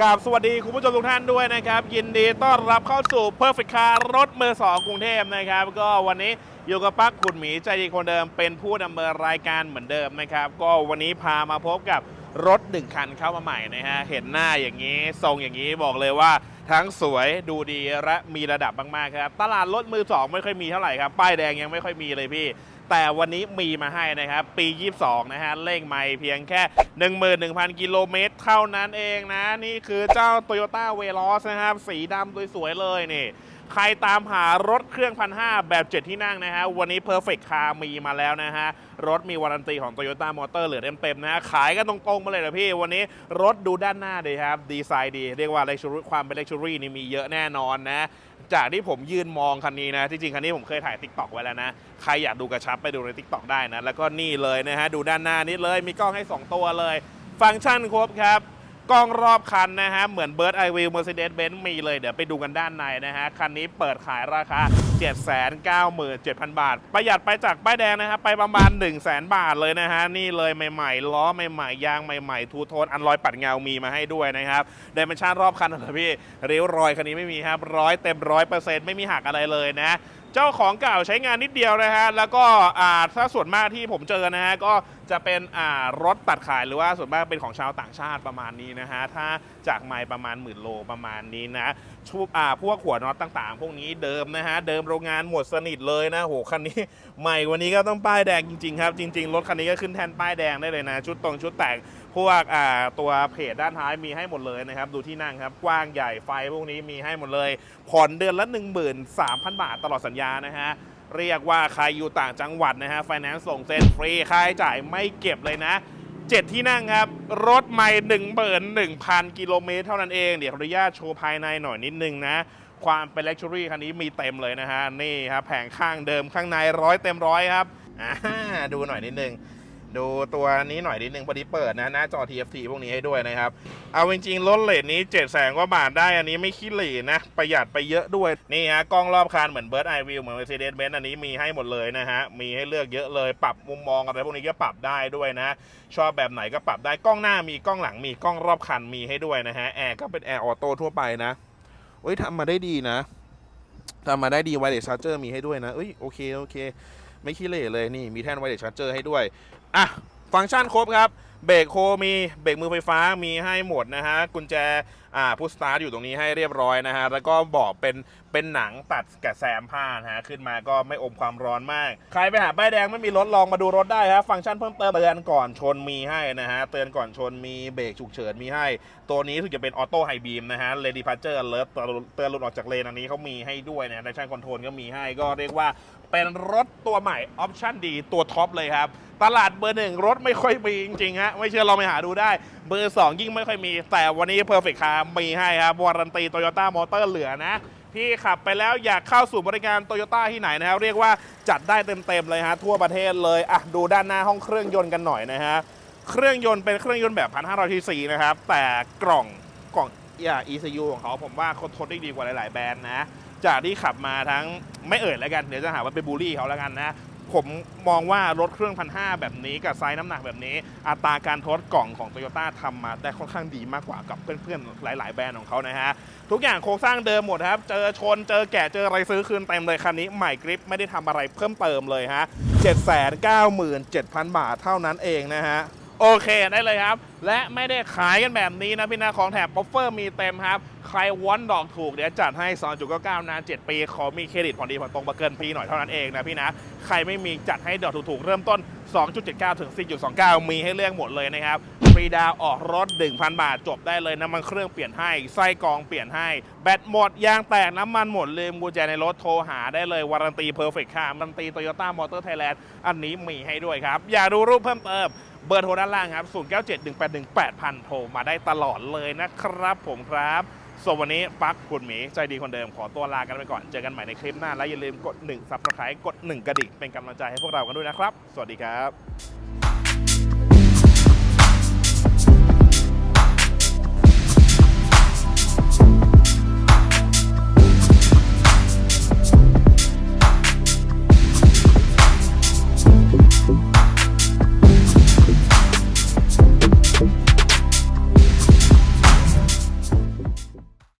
กราบสวัสดีคุณผู้ชมทุกท่านด้วยนะครับ ยินดีต้อนรับเข้าสู่ Perfect Car รถมือสองกรุงเทพนะครับ ก็วันนี้อยู่กับปักขุนหมีใจดีคนเดิมเป็นผู้ดำเนินรายการเหมือนเดิมนะครับ ก็วันนี้พามาพบกับรถหนึ่งคันเข้ามาใหม่นะฮะเห็นหน้าอย่างนี้ทรงอย่างนี้บอกเลยว่าทั้งสวยดูดีและมีระดับมากๆครับ ตลาดรถมือสองไม่ค่อยมีเท่าไหร่ครับ ป้ายแดงยังไม่ค่อยมีเลยพี่ แต่วันนี้มีมาให้นะครับ ปี 22 นะฮะเร่งไม่เพียงแค่ 11,000 กิโลเมตรเท่านั้นเองนะ นี่คือเจ้า Toyota v e l o s นะครับ สีดำสวยๆเลยนี่ ใครตามหารถเครื่องพันห้าแบบ 7 ที่นั่งนะฮะ วันนี้ Perfect Car มีมาแล้วนะฮะ รถมีวารันตีของ Toyota Motor เหลือเต็มๆนะฮะ ขายกันตรงๆ มาเลยนะพี่ วันนี้รถดูด้านหน้าดีครับ ดีไซน์ดี เรียกว่า luxury ความเป็น luxury นี่มีเยอะแน่นอนนะ จากที่ผมยืนมองคันนี้นะที่จริงคันนี้ผมเคยถ่าย t ิ k t o k ไว้แล้วนะ ใครอยากดูกระชับไปดูใน t ิ k t o k ได้นะ แล้วก็นี่เลยนะฮะ ดูด้านหน้านี้เลย มีกล้องให้ 2 ตัวเลย ฟังก์ชันครบครับ กล้องรอบคันนะฮะ เหมือน Bird Eye View Mercedes Benz มีเลย เดี๋ยวไปดูกันด้านในนะฮะ คันนี้เปิดขายราคา 797,000 บาท ประหยัดไปจากป้ายแดงนะครับ ไปประมาณ 1 0 0 0 0 0 บาทเลยนะฮะ นี่เลยใหม่ๆ ล้อใหม่ๆ ยางใหม่ๆ ทูโทนอันรอยปัดเงามีมาให้ด้วยนะครับเดเมนชั่นรอบคันเหรอพี่ริ้วรอยคันนี้ไม่มีครับร้อยเต็มร้อยเปอร์เซ็นต์ไม่มีหักอะไรเลยนะเจ้าของเก่าใช้งานนิดเดียวนะฮะ แล้วก็อ่าถ้าส่วนมากที่ผมเจอนะฮะ ก็ จะเป็นรถตัดขายหรือว่าส่วนมากเป็นของชาวต่างชาติประมาณนี้นะฮะ ถ้าจากไมล์ประมาณหมื่นโลประมาณนี้นะชุบพวกหัวน็อตต่างๆ พวกนี้เดิมนะฮะ เดิมโรงงานหมดสนิทเลยนะโหคันนี้ใหม่วันนี้ก็ต้องป้ายแดงจริงๆครับจริง ๆ รถคันนี้ก็ขึ้นแทนป้ายแดงได้เลยนะ ชุดตรงชุดแต่งพวกตัวเพจด้านท้ายมีให้หมดเลยนะครับ ดูที่นั่งครับ กว้างใหญ่ไฟพวกนี้มีให้หมดเลย ผ่อนเดือนละ 13,000 บาทตลอดสัญญานะฮะ เรียกว่าใครอยู่ต่างจังหวัดนะฮะไฟแนนซ์ส่งเซ็นฟรีค่าใช้จ่ายไม่เก็บเลยนะ7ที่นั่งครับ รถไม่หนึ่งเบินหนึ่งพันกิโลเมตรเท่านั้นเอง เดี๋ยวขออนุญาตโชว์ภายในหน่อยนิดนึงนะ ความเป็นเล x u r y คันนี้มีเต็มเลยนะฮะ นี่ครับแผงข้างเดิมข้างในร้อยเต็มร้อยครับ ดูหน่อยนิดนึง ดูตัวนี้หน่อยนิดนึงพอดีเปิดนะ หน้าจอ TFT พวกนี้ให้ด้วยนะครับ เอาจริงๆรถเลทนี้7จ็ดแสนกว่าบาทได้อันนี้ไม่ขี้เหร่นะ ประหยัดไปเยอะด้วย นี่ฮะ กล้องรอบคันเหมือน Bird Eye View เหมือน Mercedes Benz อันนี้มีให้หมดเลยนะฮะ มีให้เลือกเยอะเลยปรับมุมมองอะไรพวกนี้ก็ปรับได้ด้วยนะ ชอบแบบไหนก็ปรับได้กล้องหน้ามีกล้องหลังมีกล้องรอบคันมีให้ด้วยนะฮะแอร์ก็เป็นแอร์ออโต้ทั่วไปนะเอ้ยทำมาได้ดีนะทำมาได้ดีไวเลสชาร์เจอร์มีให้ด้วยนะเอ้ยโอเคโอเค ไม่ขี้เหร่เลยนี่มีแท่นไวเลสชาร์เจอร์ให้ด้วยอะฟังก์ชันครบครับ เบรกโฮมีเบรกมือไฟฟ้ามีให้หมดนะฮะกุญแจอ่าพุสตาร์ทอยู่ตรงนี้ให้เรียบร้อยนะฮะแล้วก็บอกเป็นเป็นหนังตัดแกะแซมผ้านะฮะขึ้นมาก็ไม่อมความร้อนมาก ใครไปหาป้ายแดงไม่มีรถลองมาดูรถได้ครับฟังก์ชันเพิ่มเติมเตือนก่อนชนมีให้นะฮะเตือนก่อนชนมีเบรกฉุกเฉินมีให้ ตัวนี้ถึงจะเป็นออโต้ไฮบีมนะฮะเลดี้พัชเจอร์เลิฟเตือนหลุดออกจากเลนอันนี้เขามีให้ด้วยนะดัชชันคอนโทรลก็มีให้ก็เรียกว่าเป็นรถตัวใหม่ออปชั่นดีตัวท็อปเลยครับตลาดเบอร์หนึ่งรถไม่ค่อยมีจริงๆฮะไม่เชื่อเราไปหาดูได้เบอร์2ยิ่งไม่ค่อยมี แต่วันนี้ Perfect Car มีให้ครับวารันตี Toyota Motor เหลือนะพี่ขับไปแล้วอยากเข้าสู่บริการ Toyota ที่ไหนนะครับ เรียกว่าจัดได้เต็มๆเลยฮะทั่วประเทศเลยอะดูด้านหน้าห้องเครื่องยนต์กันหน่อยนะฮะเครื่องยนต์เป็นเครื่องยนต์แบบ 1,500 cc นะครับ แต่กล่องกล่องอย่า ECU ของเขาผมว่าเขาทนได้ดีกว่าหลาย ๆ แบรนด์นะ จากที่ขับมาทั้งไม่เอ่ยแล้วกัน เดี๋ยวจะหาว่าเป็นบูลลี่เขาแล้วกันนะ ผมมองว่ารถเครื่องพันห้าแบบนี้กับไซส์น้ำหนักแบบนี้ อัตราการทดกล่องของ Toyota ทำมาได้ค่อนข้างดีมากกว่ากับเพื่อนๆ หลาย ๆ แบรนด์ของเขานะฮะ ทุกอย่างโครงสร้างเดิมหมดครับ เจอชนเจอแกะเจออะไรซื้อคืนเต็มเลยคันนี้ใหม่กริปไม่ได้ทำอะไรเพิ่มเติมเลยฮะ797,000 บาทเท่านั้นเองนะฮะ โอเคได้เลยครับ และไม่ได้ขายกันแบบนี้นะพี่นะของแถมป๊อฟเฟอร์มีเต็มครับ ใครวอนดอกถูกเดี๋ยวจัดให้ 2.99 นาน 7 ปี ขอมีเครดิตผ่อนดีผ่อนตรงมาเกินปีหน่อยเท่านั้นเองนะพี่นะ ใครไม่มีจัดให้ดอกถูกๆ เริ่มต้น 2.79 ถึง 4.29 มีให้เลือกหมดเลยนะครับฟรีดาวออกรถ 1,000 บาทจบได้เลยน้ำมันเครื่องเปลี่ยนให้ไส้กรองเปลี่ยนให้ แบตหมดยางแตกน้ำมันหมดลืมกุญแจในรถโทรหาได้เลยวารันตีเพอร์เฟคค่ะวารันตีโตโยต้ามอเตอร์ไทยแลนด์อันนี้มีให้ด้วยครับ อยากดูรูปเพิ่มเติม เบอร์โทรด้านล่างครับ 0971818000 โทรมาได้ตลอดเลยนะครับผมครับส่วนวันนี้ปักคุณหมีใจดีคนเดิมขอตัวลากันไปก่อน เจอกันใหม่ในคลิปหน้า และอย่าลืมกด1 subscribe กด 1 กระดิ่งเป็นกำลังใจให้พวกเรากันด้วยนะครับ สวัสดีครับ